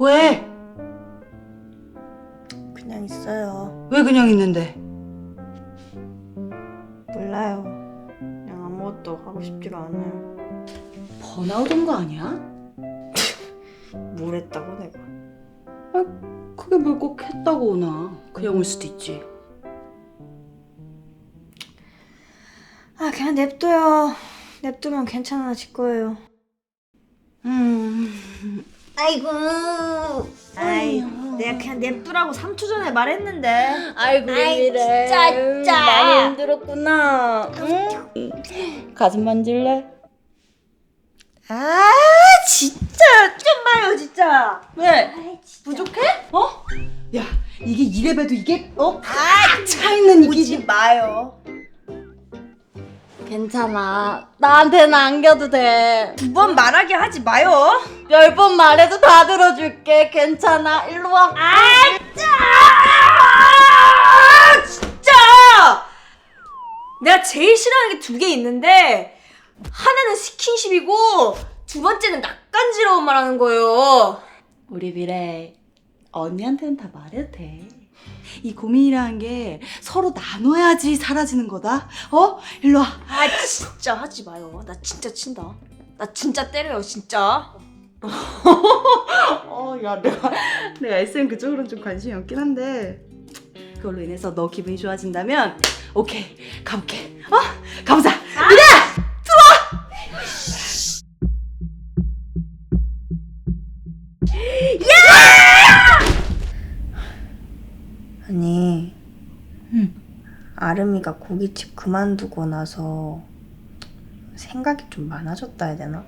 왜? 그냥 있어요. 왜 그냥 있는데? 몰라요. 그냥 아무것도 하고 싶지가 않아요. 번아웃 온 거 아니야? 뭘 했다고 내가. 그게 뭘 꼭 했다고 오나? 그냥 올 수도 있지. 아 그냥 냅둬요. 냅두면 괜찮아질 거예요. 음. 아이고. 아이, 내가 그냥 냅두라고 3초 전에 말했는데. 아이고 아이, 진짜, 진짜. 많이 힘들었구나. 응? 가슴 만질래? 아 진짜 좀 봐요 진짜. 왜? 진짜. 부족해? 어? 야 이게 이래봬도 이게 어? 아 차 있는 오지 이게 마요. 괜찮아. 나한테는 안겨도 돼. 두 번 말하게 하지 마요. 열 번 말해도 다 들어줄게. 괜찮아. 일로 와. 아 진짜. 내가 제일 싫어하는 게 두 개 있는데 하나는 스킨십이고 두 번째는 낯간지러운 말하는 거예요. 우리 미래 언니한테는 다 말해도 돼. 이 고민이라는 게 서로 나눠야지 사라지는 거다. 어? 일로 와. 아 진짜 하지 마요. 나 진짜 친다. 나 진짜 때려요 진짜. 어, 야, 내가 내가 SM 그쪽으로는 좀 관심이 없긴 한데 그걸로 인해서 너 기분이 좋아진다면 오케이 가볼게. 어? 아름이가 고깃집 그만두고 나서 생각이 좀 많아졌다 해야 되나?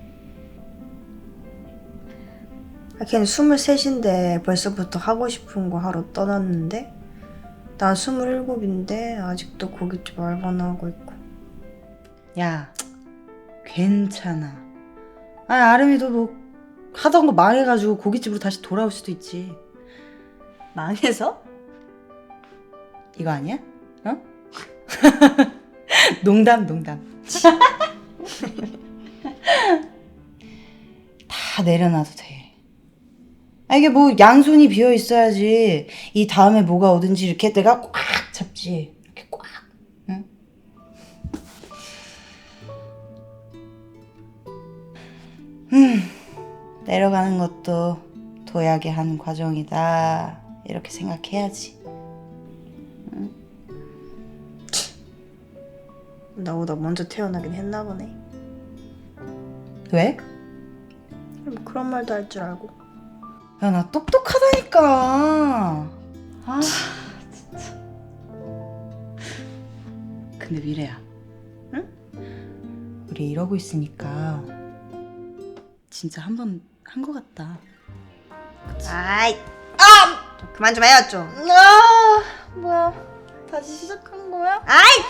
아, 걔는 스물셋인데 벌써부터 하고 싶은 거 하러 떠났는데 난 스물일곱인데 아직도 고깃집 알바나 하고 있고 야, 괜찮아. 아, 아름이도 뭐 하던 거 망해가지고 고깃집으로 다시 돌아올 수도 있지. 망해서? 이거 아니야? 어? 농담, 농담. 다 내려놔도 돼. 아, 이게 뭐 양손이 비어 있어야지 이 다음에 뭐가 오든지 이렇게 내가 꽉 잡지. 이렇게 꽉. 응? 음, 내려가는 것도 도약의 한 과정이다. 이렇게 생각해야지. 나보다 먼저 태어나긴 했나 보네 왜? 뭐 그런 말도 할 줄 알고 야, 나 똑똑하다니까. 아, 진짜. 근데 미래야. 응? 우리 이러고 있으니까 진짜 한 번한것 같다. 아이 아! 좀 그만 좀 해요 좀 아, 뭐야. 다시 시작한 거야? 아이!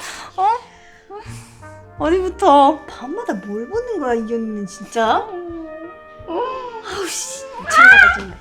어디부터? 밤마다 뭘 보는 거야 이 언니는 진짜? 아우 씨 미친다 정말